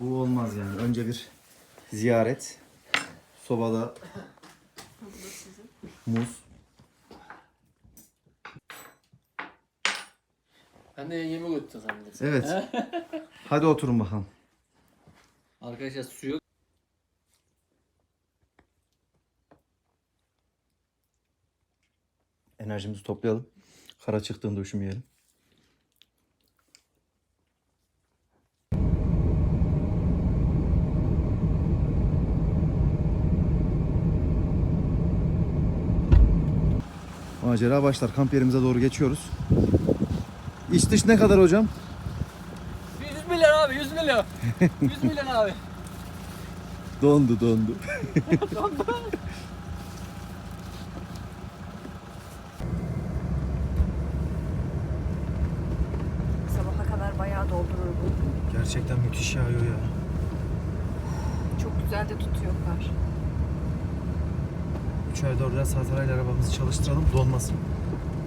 Bu olmaz yani. Önce bir ziyaret. Sobada muz. Ben de yengemi götürdüm zannedersin. Evet. Hadi oturun bakalım. Arkadaşlar su yok. Enerjimizi toplayalım. Kara çıktığında üşümeyelim. Macera başlar. Kamp yerimize doğru geçiyoruz. İç dış ne kadar hocam? 100 milyon abi 100 milyon. 100 milyon abi. Dondu dondu. Sabaha kadar bayağı doldurur bu. Gerçekten müthiş yağıyor ya. Çok güzel de tutuyor kar. 3 ay 4 ay saat arayla arabamızı çalıştıralım donmasın.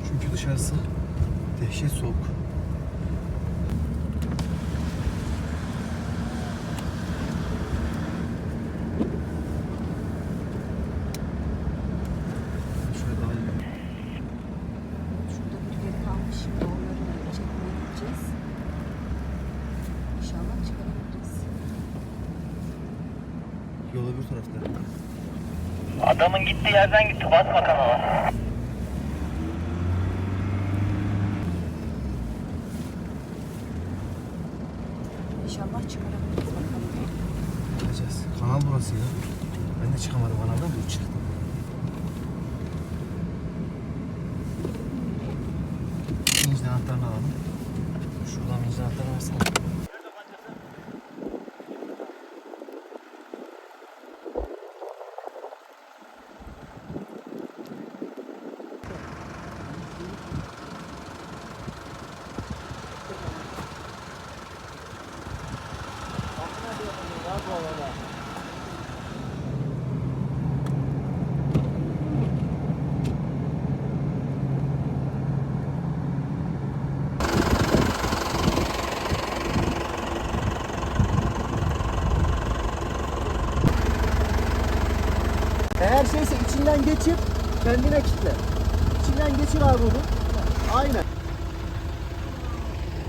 Çünkü dışarısı dehşet soğuk. Şöyle daha iyi. Şurada birileri kalmış. Şimdi onları çekmeye gideceğiz. İnşallah çıkarabiliriz. Yol öbür tarafta. Adamın gittiği yerden gitti. Basma kanala. İnşallah çıkarabiliriz bakalım. Gideceğiz. Kanal burası ya. Ben de çıkamadım kanaldan bu çıktım. Vinç anahtarını alalım. Şuradan vinç anahtarını versene. Eğer şeyse içinden geçir, kendine kitle. İçinden geçir abi onu. Aynen.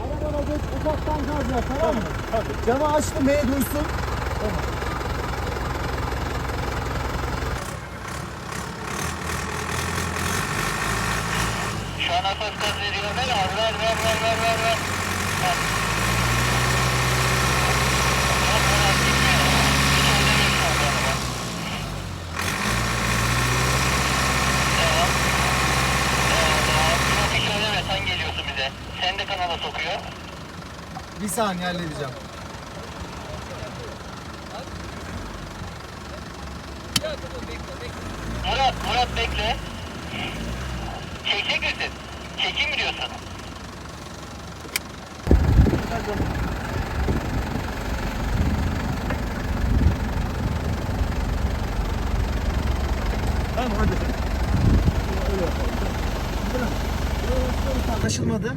Arabana geç, ufaktan gaz ver tamam mı? Tabii. Camı açtım, M duysun. Şu an asas gaz veriyor. Ver abi ver ver ver ver ver. ver. Ver. Yok, ben gitmiyor. Hiç oynamıyor şu anda araba. Devam. Devam devam. Yok hiç oynamıyor. Sen geliyorsun bize. Sen de kanala sokuyor. Bir saniye halledeceğim. Murat, Murat bekle. Çekecek misin? Çekeyim mi diyorsun? Tamam hadi. Anlaşılmadı.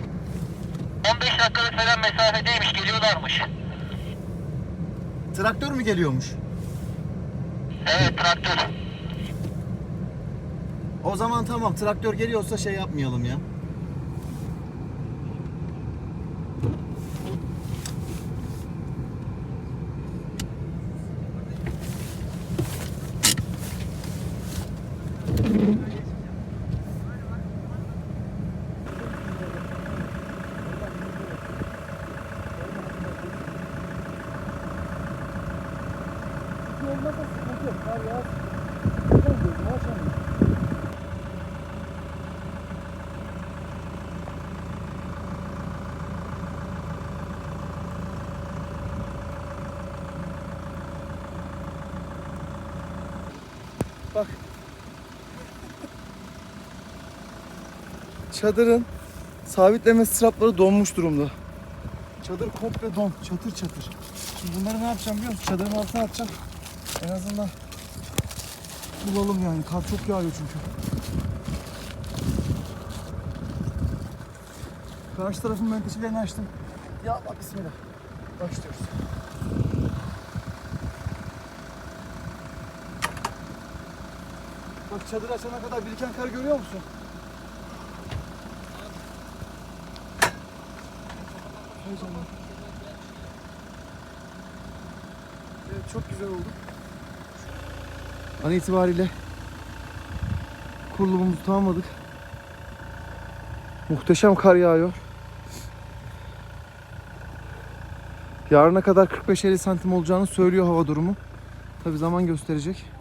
15 dakikalık falan mesafedeymiş. Geliyorlarmış. Traktör mü geliyormuş? Evet traktör. O zaman tamam traktör geliyorsa şey yapmayalım ya. Bak. Çadırın sabitleme strapları donmuş durumda. Çadır komple don. Çatır çatır. Şimdi bunları ne yapacağım biliyor musun? Çadırın altına atacağım. En azından bulalım yani. Kar çok yağıyor çünkü. Karşı tarafın menteşelerini açtım. Ya bak bismillah. Başlıyoruz. Bak çadır açana kadar biriken kar görüyor musun? Hay canına. Evet çok güzel oldu. An itibariyle kurulumumuzu tamamladık. Muhteşem kar yağıyor. Yarına kadar 45-50 santim olacağını söylüyor hava durumu. Tabi zaman gösterecek.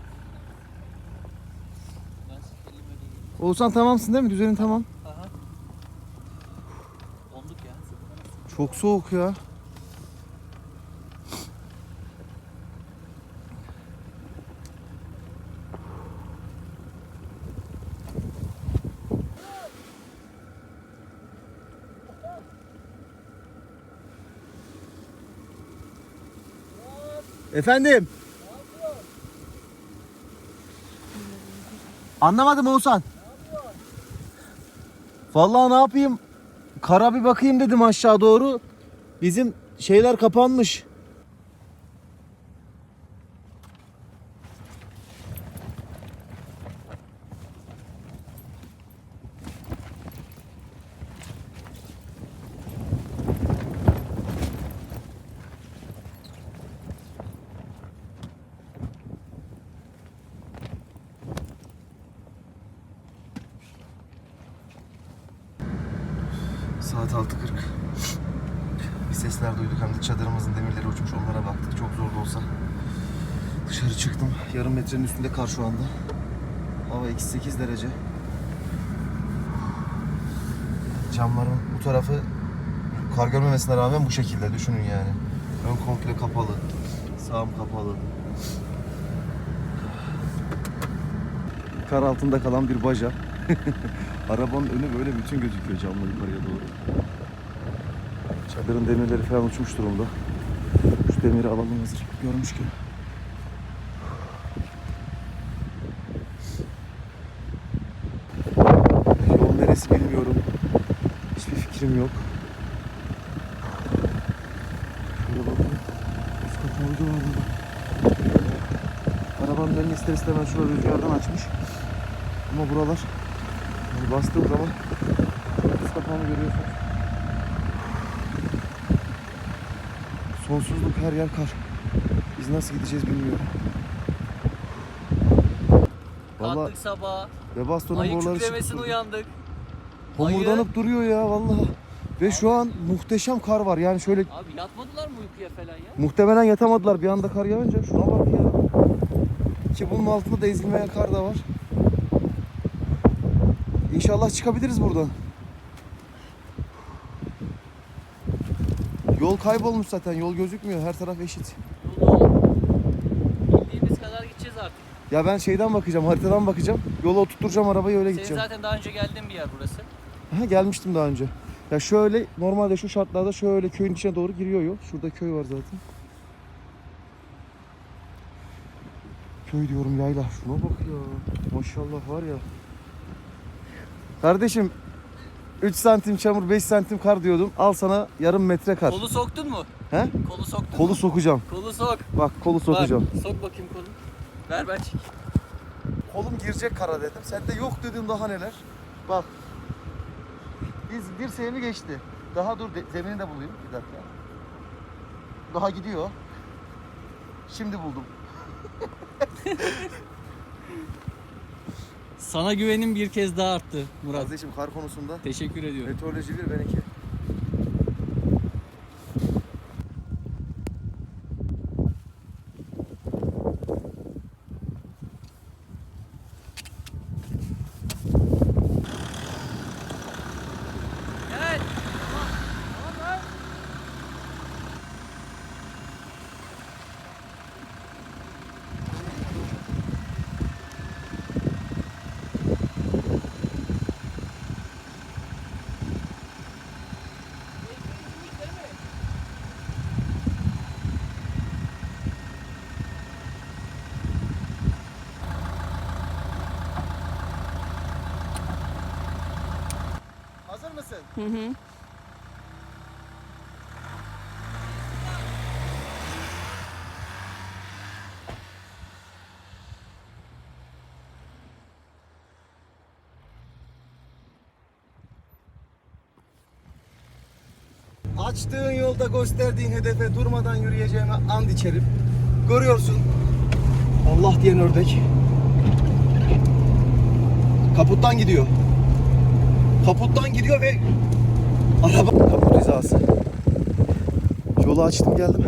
Oğuzhan tamamsın değil mi? Düzenin tamam. Onduk ya. Çok soğuk ya. Efendim? Anlamadım Oğuzhan. Vallahi ne yapayım? Kara bir bakayım dedim aşağı doğru. Bizim şeyler kapanmış. Saat 6.40. Bir sesler duyduk hem de çadırımızın demirleri uçmuş onlara baktık. Çok zor da olsa dışarı çıktım. Yarım metrenin üstünde kar şu anda. Hava eksi 8 derece. Camların bu tarafı kar görmemesine rağmen bu şekilde düşünün yani. Ön komple kapalı. Sağım kapalı. Kar altında kalan bir baca. Arabanın önü böyle bütün gözüküyor camla yukarıya doğru. Çadırın demirleri falan uçmuş durumda. Şu demiri alalım hazır görmüş ki. Yol neresi bilmiyorum. Hiçbir fikrim yok. Şöyle bakayım. Üst kapağı var burada. Arabanın önünü ister istemez şurada rüzgardan açmış. Ama buralar yani bastığım zaman üst kapağını görüyorsunuz. Sonsuzluk her yer kar. Biz nasıl gideceğiz bilmiyorum. Valla Kalktık sabah. ve bastonun Ayı boruları kükremesine çıktı. uyandık. Homurdanıp duruyor ya vallahi. Ve şu an muhteşem kar var. Yani şöyle Abi yatmadılar mı uykuya falan ya? muhtemelen yatamadılar bir anda kar yağınca. Şuna bak ya. Ki bunun altında da ezilmeyen kar da var. İnşallah çıkabiliriz buradan. Yol kaybolmuş zaten. Yol gözükmüyor. Her taraf eşit. Bildiğimiz kadar gideceğiz artık. Ya ben şeyden bakacağım, haritadan bakacağım. Yola oturtacağım arabayı öyle Senin gideceğim. zaten daha önce geldiğin bir yer burası. Ha, gelmiştim daha önce. Ya şöyle normalde şu şartlarda şöyle köyün içine doğru giriyor yol. Şurada köy var zaten. Köy diyorum yayla. Şuna bak ya. Maşallah var ya. Kardeşim 3 santim çamur 5 santim kar diyordum. Al sana yarım metre kar. Kolu soktun mu? He? Kolu soktun Kolu mu? sokacağım. Kolu sok. Bak kolu sokacağım. Bak, sok bakayım kolunu. Ver ben çekeyim. Kolum girecek kara dedim. Sen de yok dedim daha neler. Bak. Biz bir sevimi geçti. Daha dur de- zemini de bulayım. Bir dakika. Daha gidiyor. Şimdi buldum. Sana güvenim bir kez daha arttı Murat. Kardeşim kar konusunda Teşekkür ediyorum. meteoroloji bir ben iki. misin? Hı hı. Açtığın yolda gösterdiğin hedefe durmadan yürüyeceğime and içerim. Görüyorsun. Allah diyen ördek. Kaputtan gidiyor. Kaputtan gidiyor ve araba kaput hizası. Yolu açtım geldim.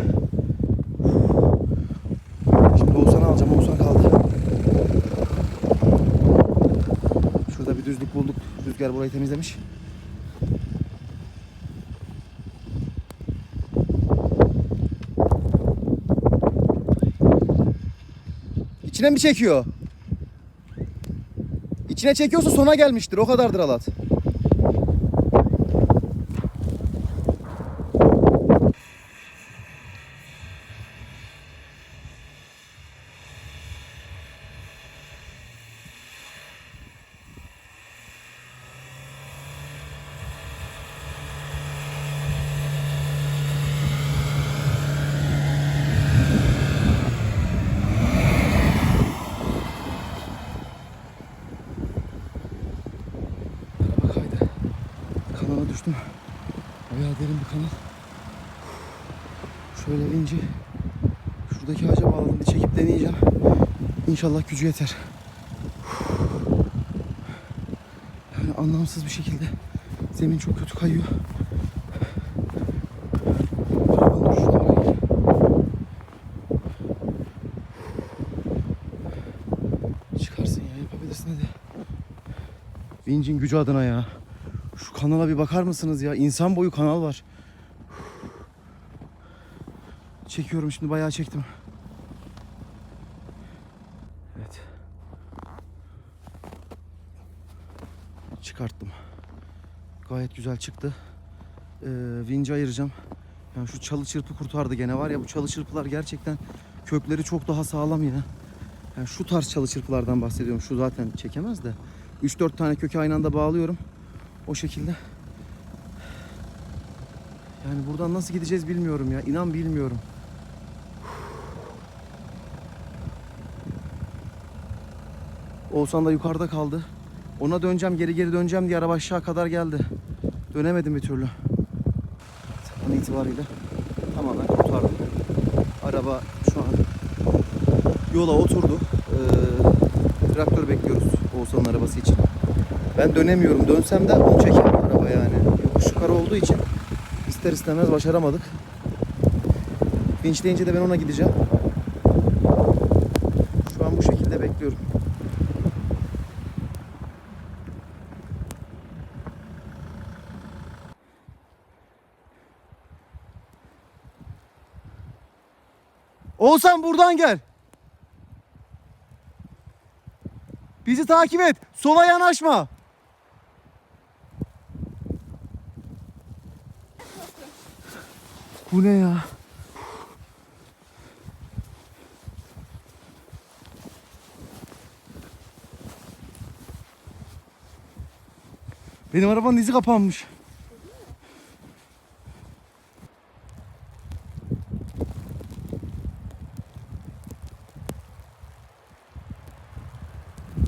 Şimdi Oğuzhan'ı alacağım. Oğuzhan kaldı. Şurada bir düzlük bulduk. Rüzgar burayı temizlemiş. İçine mi çekiyor? İçine çekiyorsa sona gelmiştir. O kadardır alat. Araba kaydı. Kanala düştüm. Bayağı derin bir kanal. Şöyle ince. Şuradaki ağaca bağladım. Bir çekip deneyeceğim. İnşallah gücü yeter. Yani anlamsız bir şekilde zemin çok kötü kayıyor. Çıkarsın ya yapabilirsin hadi. Vincin gücü adına ya. Şu kanala bir bakar mısınız ya? İnsan boyu kanal var. Çekiyorum şimdi bayağı çektim. Evet. Çıkarttım. Gayet güzel çıktı. Ee, vinci ayıracağım. Yani şu çalı çırpı kurtardı gene var ya bu çalı çırpılar gerçekten kökleri çok daha sağlam yine. Yani şu tarz çalı çırpılardan bahsediyorum. Şu zaten çekemez de. 3-4 tane kökü aynı anda bağlıyorum. O şekilde. Yani buradan nasıl gideceğiz bilmiyorum ya. İnan bilmiyorum. Oğuzhan da yukarıda kaldı. Ona döneceğim, geri geri döneceğim diye araba aşağı kadar geldi. Dönemedim bir türlü. An itibariyle tamamen kurtardım. Araba şu an yola oturdu. Ee, traktör bekliyoruz Oğuzhan'ın arabası için. Ben dönemiyorum. Dönsem de onu çekemem araba yani. Yokuş yukarı olduğu için ister istemez başaramadık. Vinçleyince de ben ona gideceğim. Şu an bu şekilde bekliyorum. Oğuzhan buradan gel. Bizi takip et. Sola yanaşma. Bu ne ya? Benim arabanın izi kapanmış.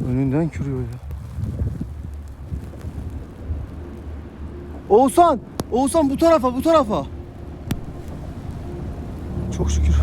Önünden kürüyor ya. Oğuzhan! Oğuzhan bu tarafa bu tarafa. Çok şükür.